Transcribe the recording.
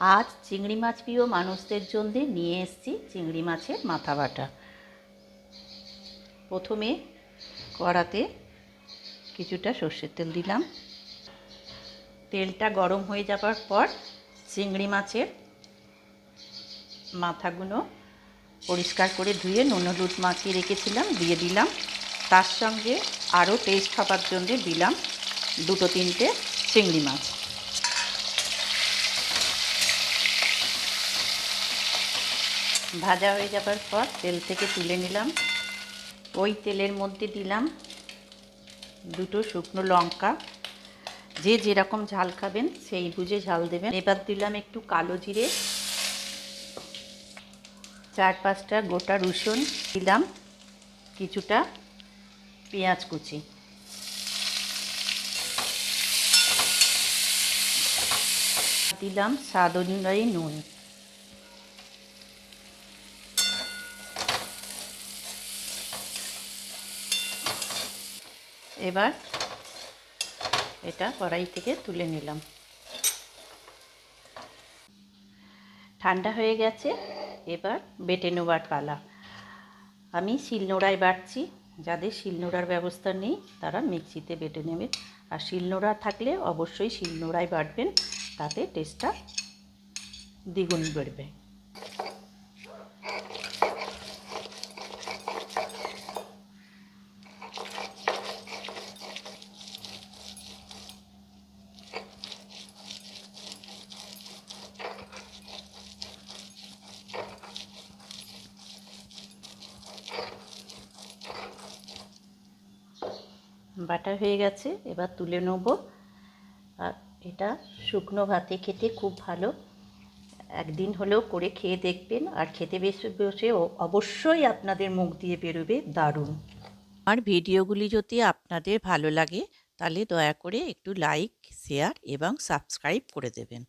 আজ চিংড়ি মাছ প্রিয় মানুষদের জন্য নিয়ে এসেছি চিংড়ি মাছের মাথা বাটা। প্রথমে কড়াতে কিছুটা সর্ষের তেল দিলাম। তেলটা গরম হয়ে যাবার পর চিংড়ি মাছের মাথাগুলো পরিষ্কার করে ধুয়ে নুন হলুদ মাখিয়ে রেখেছিলাম, দিয়ে দিলাম। তার সঙ্গে আরও টেস্ট হবার জন্য দিলাম দুটো তিনটে চিংড়ি মাছ। ভাজা হয়ে যাবার পর তেল থেকে তুলে নিলাম। ওই তেলের মধ্যে দিলাম দুটো শুকনো লঙ্কা। যে যেরকম ঝাল খাবেন সেই বুঝে ঝাল দেবেন। এবার দিলাম একটু কালো জিরে। চার পাঁচটা গোটা রসুন দিলাম, কিছুটা পেঁয়াজ কুচি। দিলাম স্বাদ অনুযায়ী নুন। এবার এটা কড়াই থেকে তুলে নিলাম। ঠান্ডা হয়ে গেছে, এবার বেটে নেওয়ার পালা। আমি শিলনোড়ায় বাটছি যাদের শিলনোড়ার ব্যবস্থা নেই তারা মিক্সিতে বেটে নেবে। আর শিলনোড়া থাকলে অবশ্যই শিলনোড়ায় বাটবেন, তাতে টেস্টটা দ্বিগুণ বেড়বে। বাটা হয়ে গেছে, এবার তুলে নেব। আর এটা শুকনো ভাতে খেতে খুব ভালো। একদিন হলেও করে খেয়ে দেখবেন, আর খেতে বেশি, বসে অবশ্যই আপনাদের মুখ দিয়ে বেরোবে দারুণ। আমার ভিডিওগুলি যদি আপনাদের ভালো লাগে, তাহলে দয়া করে একটু লাইক, শেয়ার এবং সাবস্ক্রাইব করে দেবেন।